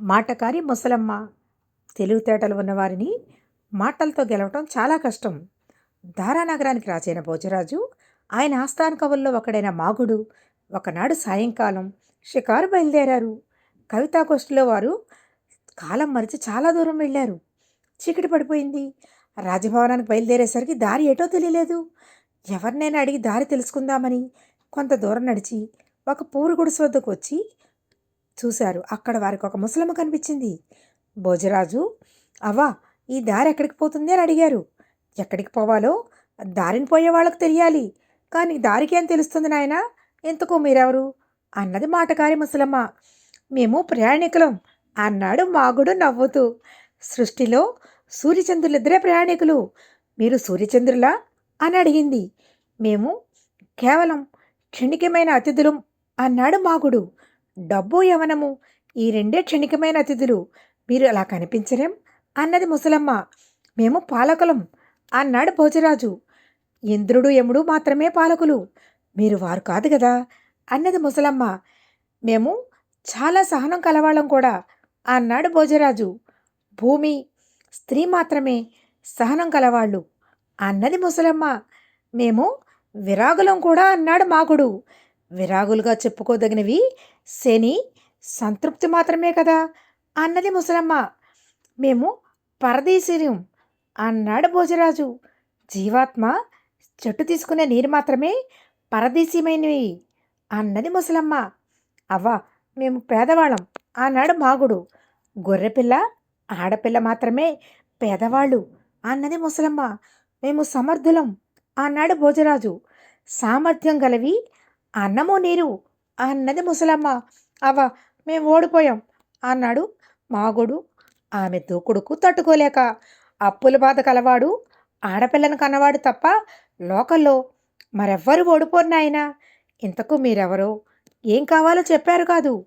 మాటకారి ముసలమ్మ. తెలివితేటలు ఉన్నవారిని మాటలతో గెలవటం చాలా కష్టం. ధారానగరానికి రాజైన భోజరాజు ఆయన ఆస్థాన కవుల్లో ఒకడైన మాగుడు ఒకనాడు సాయంకాలం షికారు బయలుదేరారు. కవితాగోష్ఠిలో వారు కాలం మరిచి చాలా దూరం వెళ్ళారు. చీకటి పడిపోయింది. రాజభవనానికి బయలుదేరేసరికి దారి ఏటో తెలియలేదు. ఎవరినైనా అడిగి దారి తెలుసుకుందామని కొంత దూరం నడిచి ఒక పూరు గుడిసె వద్దకు వచ్చి చూశారు. అక్కడ వారికి ఒక ముసలమ్మ కనిపించింది. భోజరాజు అవ్వా ఈ దారి ఎక్కడికి పోతుంది? అని అడిగారు. ఎక్కడికి పోవాలో? దారిని పోయే వాళ్ళకు తెలియాలి. కానీ దారికి ఏం తెలుస్తుంది నాయన? ఎందుకు మీరెవరు? అన్నది మాటకారి ముసలమ్మ. మేము ప్రయాణికులం అన్నాడు మాగుడు నవ్వుతూ. సృష్టిలో సూర్యచంద్రులిద్దరే ప్రయాణికులు. మీరు సూర్యచంద్రులా? అని అడిగింది. మేము కేవలం క్షణికమైన అతిథులం అన్నాడు మాగుడు. డబ్బు యవనము ఈ రెండే క్షణికమైన అతిథులు. మీరు అలా కనిపించరేం అన్నది ముసలమ్మ. మేము పాలకులం అన్నాడు భోజరాజు. ఇంద్రుడు యముడు మాత్రమే పాలకులు. మీరు వారు కాదు కదా అన్నది ముసలమ్మ. మేము చాలా సహనం కలవాళ్ళం కూడా అన్నాడు భోజరాజు. భూమి స్త్రీ మాత్రమే సహనం కలవాళ్ళు అన్నది ముసలమ్మ. మేము విరాగులం కూడా అన్నాడు మాగుడు. విరాగులుగా చెప్పుకోదగినవి శని సంతృప్తి మాత్రమే కదా అన్నది ముసలమ్మ. మేము పరదేశీయం అన్నాడు భోజరాజు. జీవాత్మ చెట్టు తీసుకునే నీరు మాత్రమే పరదేశీయమైనవి అన్నది ముసలమ్మ. అవ్వ మేము పేదవాళ్ళం అన్నాడు మాగుడు. గొర్రెపిల్ల ఆడపిల్ల మాత్రమే పేదవాళ్ళు అన్నది ముసలమ్మ. మేము సమర్థులం అన్నాడు భోజరాజు. సామర్థ్యం గలవి అన్నము నీరు. అన్నది ముసలమ్మ. అవ్వ మేము ఓడిపోయాం అన్నాడు మాగుడు. ఆమె దూకుడుకు తట్టుకోలేక అప్పుల బాధ కలవాడు. ఆడపిల్లను కన్నవాడు తప్ప లోకల్లో మరెవ్వరు ఓడిపోరు ఇంతకు మీరెవరో? ఏం కావాలో చెప్పారు కాదు.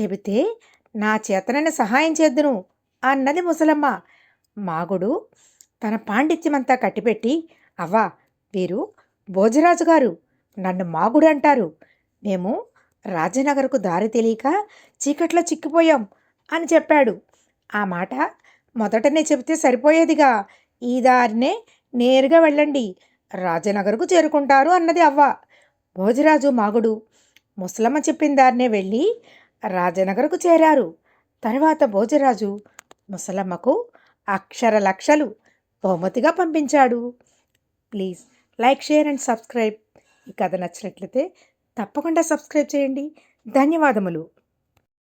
చెబితే నా చేతనని సహాయం చేద్దును అన్నది ముసలమ్మ. మాగుడు తన పాండిత్యమంతా కట్టిపెట్టి అవ్వా వీరు భోజరాజు గారు నన్ను మాగుడు అంటారు. మేము రాజనగర్కు దారి తెలియక చీకట్లో చిక్కిపోయాం అని చెప్పాడు. ఆ మాట మొదటనే చెబితే సరిపోయేదిగా. ఈ దారినే నేరుగా వెళ్ళండి. రాజనగర్కు చేరుకుంటారు అన్నది అవ్వ. భోజరాజు మాగుడు ముసలమ్మ చెప్పిన దారినే వెళ్ళి రాజనగర్కు చేరారు. తర్వాత భోజరాజు ముసలమ్మకు అక్షర లక్షలు బహుమతిగా పంపించాడు. Please like share and subscribe. ఈ కథ నచ్చినట్లయితే తప్పకుండా సబ్స్క్రైబ్ చేయండి. ధన్యవాదములు.